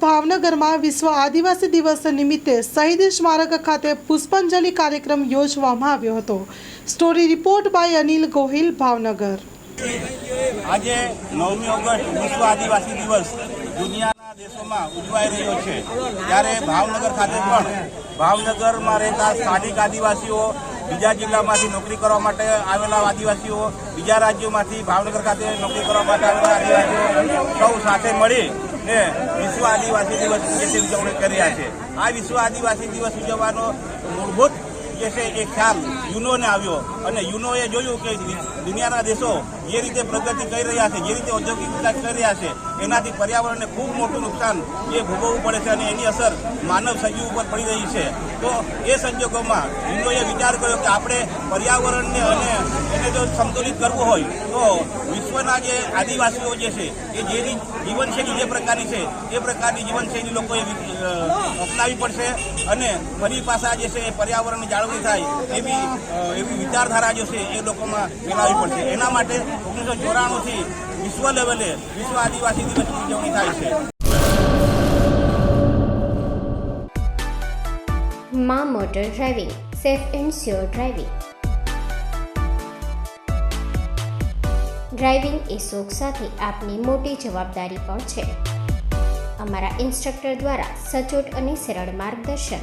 ભાવનગરમાં વિશ્વ આદિવાસી દિવસ નિમિત્તે શહીદ સ્મારક ખાતે પુષ્પાંજલિ કાર્યક્રમ યોજવામાં આવ્યો હતો. Story report by Anil Gohil, Bhavnagar. આજે નવમી ઓગસ્ટ વિશ્વ આદિવાસી દિવસ દુનિયાના દેશોમાં ઉજવાઈ રહ્યો છે. ત્યારે ભાવનગર ખાતે પણ ભાવનગરમાં રહેતા સ્થાનિક આદિવાસીઓ, બીજા જિલ્લામાંથી નોકરી કરવા માટે આવેલા આદિવાસીઓ, બીજા રાજ્યોમાંથી ભાવનગર ખાતે નોકરી કરવા માટે આવેલા આદિવાસીઓ સૌ સાથે મળી ને વિશ્વ આદિવાસી દિવસ જે ઉજવણી કરી રહ્યા છે. આ વિશ્વ આદિવાસી દિવસ ઉજવવાનો મૂળભૂત જે છે, એ ખ્યાલ યુનોને આવ્યો. અને યુનોએ જોયું કે દુનિયાના દેશો જે રીતે પ્રગતિ કરી રહ્યા છે, જે રીતે ઔદ્યોગિક વિકાસ કરી રહ્યા છે, એનાથી પર્યાવરણને ખૂબ મોટું નુકસાન એ ભોગવવું પડે છે અને એની અસર માનવ સજીવ ઉપર પડી રહી છે. તો એ સંજોગોમાં યુનોએ વિચાર કર્યો કે આપણે પર્યાવરણને અને એને જો સંતુલિત કરવું હોય, તો વિશ્વના જે આદિવાસીઓ જે છે, એ જેની જીવનશૈલી જે પ્રકારની છે, એ પ્રકારની જીવનશૈલી લોકોએ અપનાવી પડશે અને ફરી પાછા જે છે એ પર્યાવરણની જાળવણી થાય એવી એવી વિચારધારા જે છે એ લોકોમાં ફેલાવવી પડશે. એના માટે ઓગણીસો ચોરાણુંથી વિશ્વ લેવલે વિશ્વ આદિવાસી દિવસની ઉજવણી થાય છે. મા motor driving, safe and sure driving. Driving એ શોખ સાથે આપની મોટી જવાબદારી પણ છે. અમારા ઇન્સ્ટ્રક્ટર દ્વારા સચોટ અને સરળ માર્ગદર્શન.